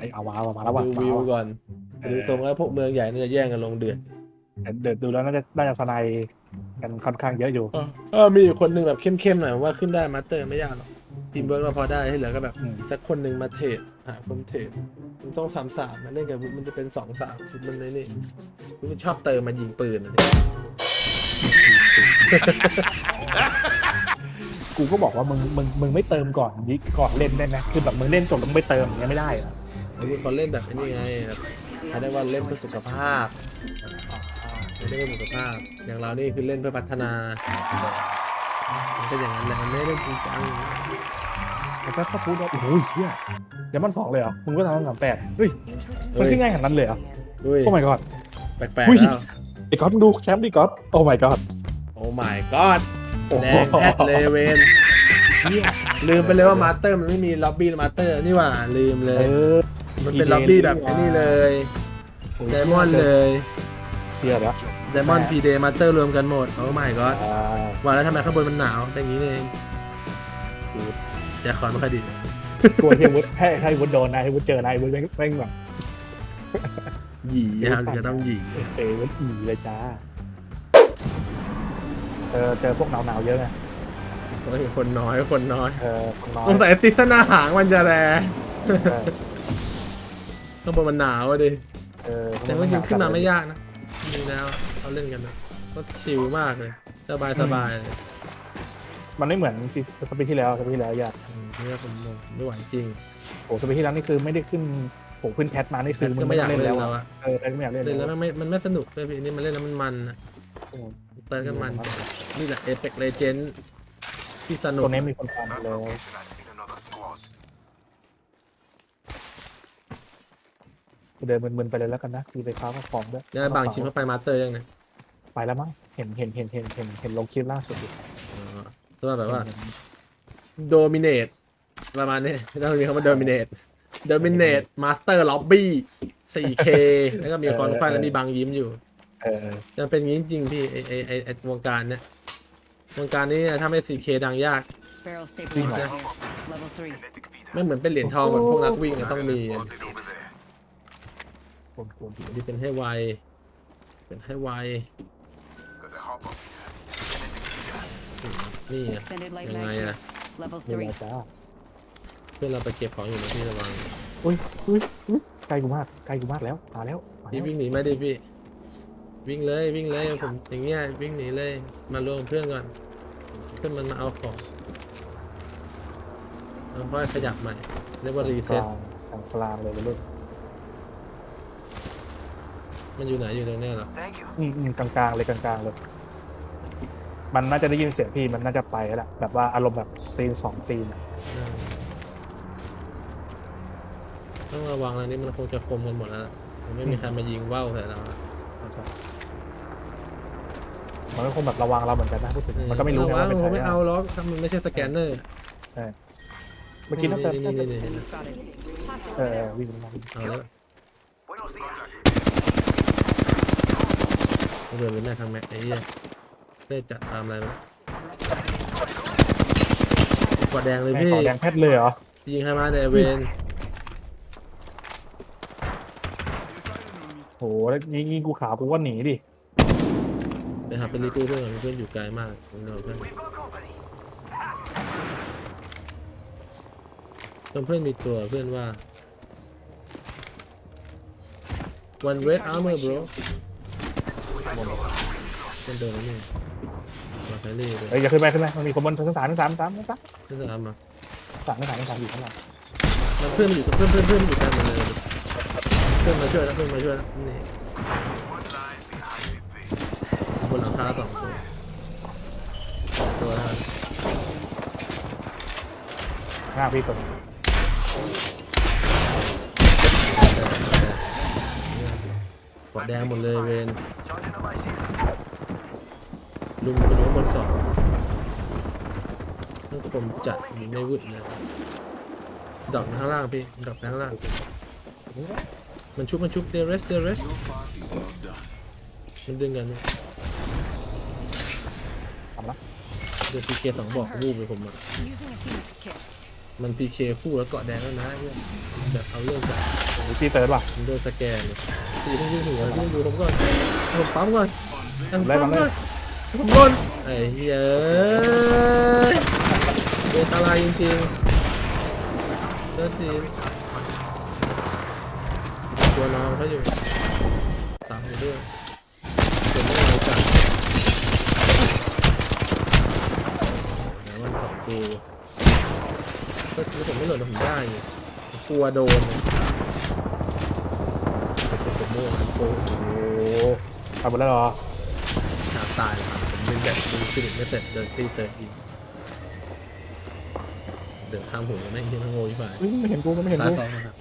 ไอ้เอามาเอามาแล้วว่ะดูวิวก่อนเออดูทรงแล้วพวกเมืองใหญ่น่าจะแย่งกันลงเดือดเดินดูแล้วน่าจะน่าจะสไนด์กันค่อนข้างเยอะอยู่เออมีอยู่คนหนึ่งแบบเข้มๆหน่อยผมว่าขึ้นได้มาสเตอร์ไม่ยากหรอกทีมเวิร์กเราพอได้ที่เหลือก็แบบอืมอีกสักคนหนึ่งมาเทรดหาคนเทรดมันต้องสามสามมาเล่นกับวุฒิมันจะเป็นสองสามฟุตมันเลยนี่วุฒิมันชอบเติมมายิงปืนอะเนี่ยกูก็บอกว่ามึงมึงมึงไม่เติมก่อนยิก่อนเล่นได้ไหมคือแบบมึงเล่นจบแล้วมึงไปเติมอย่างเงี้ยไม่ได้เหรอ วุฒิเขาเล่นแบบไอ้นี่ไงแบบเขาเรียกว่าเล่นเพื่อสุขภาพไม่ได้เล่นเพื่อสุขภาพ อย่างเรานี่คือเล่นเพื่อพัฒนามันก็อย่างนั้นแหละมันไม่ได้เล่นจริงจังแล้วก็ถ้าพูดว่าโอ้โหเฮียเดี๋ยวมันสองเลยเหรอมึงก็ทำตั้งสามแปดเฮ้ยมันเฮ้ยขึ้นง่ายขนาดนั้นเลยเหรอด้วยโอ้ my god แปลกอุ้ยๆแล้วไอ้ก๊อตมึงดูแชมป์ดิก๊อตโอ้ my god โอ้ my god โอ้แดโหงแอดเลเวนเหี้ยลืมไปเลยว่ามาสเตอร์มันไม่มีล็อบบี้มาสเตอร์นี่หว่าลืมเลเอยอ มันเป็นล็อบบี้แบบไอ้นี่เลยไดมอนด์เลยเชียร์แล้วไดมอนด์พีเดย์มาสเตอร์รวมกันหมดโอ้ my god อ่าว่าแล้วทำไมข้างบนมันหนาวแต่อย่างนี้นี่เองแต่คอนไม่ค่อยดีกลัวที่วุฒิให้ให้วุฒิโดนนะให้วุฒิเจอนะไอ้วุฒิแม่งแม่งแบบหยีครับจะต้องหยีเอวุฒิอีเลยจ้าเจอเจอพวกหนาวหนาวๆเยอะไงโอ้ยคนน้อยคนน้อยเออคนน้อยสงสัยซีซั่นหน้าหางมันจะแรงเออ ข้างบนมันหนาวอะดิเออแต่ว่ายิงขึ้นมาไม่ยากนะดีแล้วเขาเล่นกันนะก็ชิลมากเลยสบายสบายเลยมันไม่เหมือนซีสปีที่แล้วสปีที่แล้วอยากอืมเนี่ยผมไม่ไหวจริงโอ้สปีที่แล้วนี่คือไม่ได้ขึ้นโผขึ้นแคทมานี่คือก็ไม่อยากเล่นแล้วแล้วอะอะเออไม่อยากเล่นเล่นแล้แล้ววมันไม่มันไม่สนุกเลยพี่นี่มันเล่นแล้วมันมันนะโอ้เติร์ก็มันนี่แหละเอ e ป l เลเจนด์ที่สนุกตัวนี้มีคนฟังแล้ว เดินมึนๆไปเลยแล้วกันนะมีไปค้าก็ของด้วยเนี่ยบางชิ้นเข้าไปมาสเตอร์ยังไงไปแล้วมั้งเห็นเห็นเห็นเห็นเห็นเห็นลงคลิปล่าสุดอยู่อ๋อตัวาแบบว่าเห็นโดมิเนตประมาณนี้ต้องมีคำว่าโดมิเนตโดมิเนตมาสเตอร์ล็อบบี้ 4K แล้วก็มีคอนไฟแล้วมีบางยิ้มอยู่เออจะเป็นอย่างนี้จริงๆพี่ไอไอไอไอวงการเนี่ยวงการนี้ถ้าไม่ 4K ดังยาก Barrel stabilizer here. Level three. ไม่เหมือนเป็นเหรียญทองเหมือนพวกนักวิ่งอะต้องมี อะคนกวนผีที่เป็นให้ไว เป็นให้ไว นี่ไง Extended light ยัง mag ไง here. อะ Level มีเว three. ลาจ้าเพื่อนเราไปเก็บของอยู่นะพี่ระวัง อุ้ยอุ้ยอุ้ยใกล้กูมากใกล้กูมากแล้วมาแล้วมาแล้พี่ววิ่งหนีมาดิพี่ วิ่งเลยวิ่งเลยผมอย่างเงี้ยวิ่งหนีเลย มารวมเพื่อนก่อน เพื่อนมันมาเอาของแล้วค่อยขยับใหม่เรียกว่ารีกเซ็ตลางกลางกลางเลยไปเลย มันอยู่ไหนอยู่ตรงเนี้ยเหรออืมอืมกลางกลางๆเลยกลางกลางๆเลย มันน่าจะได้ยินเสียงพี่มันน่าจะไปแล้วแหละแบบว่าอารมณ์แบบตีนสองตีนอะอืมต้องระวังแล้วนี่มันคงจะคมกันหมดแล้วล่ะมันไม่มีใครมายิงว่าวใส่เราอะมันก็คงแบบระวังเราเหมือนกันนะพูดถึงมันก็ไม่รู้ระไงวัว่างเป็นผใครมไม่อะเอาหรอกถ้ามันไม่ใช่สแกนเนอร์เมื่อกี้น่าจะนี่นี่นี่นี่ Enemy spotted. เออเออวิ่งมาเอาแล้ว เดินไปแม่ทางแม็กไอ้เหี้ยได้จัดตามอะไรมากดแดงเลยแม่พี่ ขอแดงแพทย์เลยเหรอ ยิงใครมาเนี่ยเวนโหแล้วยิงยิงกูขาวกูก็หนีดิ ไปหาเป็นรีตู้เพื่อนก่อนเพื่อนอยู่ไกลมากผมเอาเพื่อนตรงเพื่อนมีตัวเพื่อนว่า one red armor bro เพื่อนเดินแล้วนี่มาไคลี่เลยเฮ้ยอย่าขึ้นไปขึ้นไปมันมีคนบนชั้นสามชั้นสามชั้นสามชั้นสามเพื่อนจะทำมาสามชั้นสามชั้นสามอยู่ข้างหลังแล้วเพื่อนมันอยู่เพื่อนเพื่อนเพื่อนมันอยู่กันหมดเลยเพื่อนมาช่วยแล้วเพื่อนมาช่วยแล้วนี่บนหลังคาสองตัวตัวนะหน้าพี่ตัวนึงกดแดงหมดเลยเวน ลุงเป็นหัวบนสองต้องผมจัดอยู่ในวุฒิเลยดอกข้างล่างพี่ดอกข้างล่าง มันชุบมันชุบเดรสเดรสมันดึงกันเนี่ยทำละเดือดพีเกสองบอกวูบเลยผมอะ Using a phoenix kit. มันพีเคคู่แล้วเกาะแดงแล้วนะเพื่อนแบบเอาเรื่องจากพี่เติร์ดว่ะวินโดว์สแกนเลย พี่ต้องนหัวพี่ต้องดูผมก่อนห้ผมปั๊มก่อนผมไล่ปั๊มก่เลอนยห้ผมก่อนไอ้เหี้ยเดินตาลายจริงๆเลิศทีตัวน้องเขาอยู่สามอยู่ด้วยเป็นไม่ได้จัดแต่ว่าของกูก็คือผมไม่หล่นผมได้กลัวโดนเนี่ยผม โม่อันโกโอ้โหทำหมดแล้วเหรอขาตายครับผมเป็นแบบดูฟินิกไม่เสร็จเดินตีเตอร์อีกเดินข้ามหัวไม่เห็นทั้งโง่ยี่ป่ายเฮ้ยไม่เห็นกูมันไม่เห็นตากูต่อมาครับ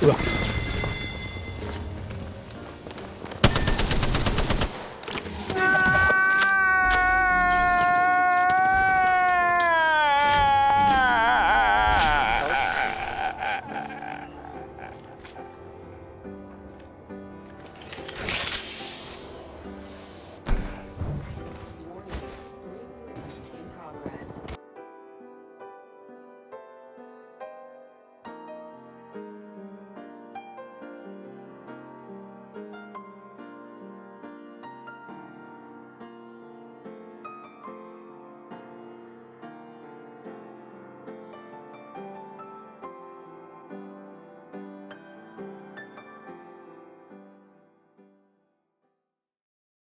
เอือ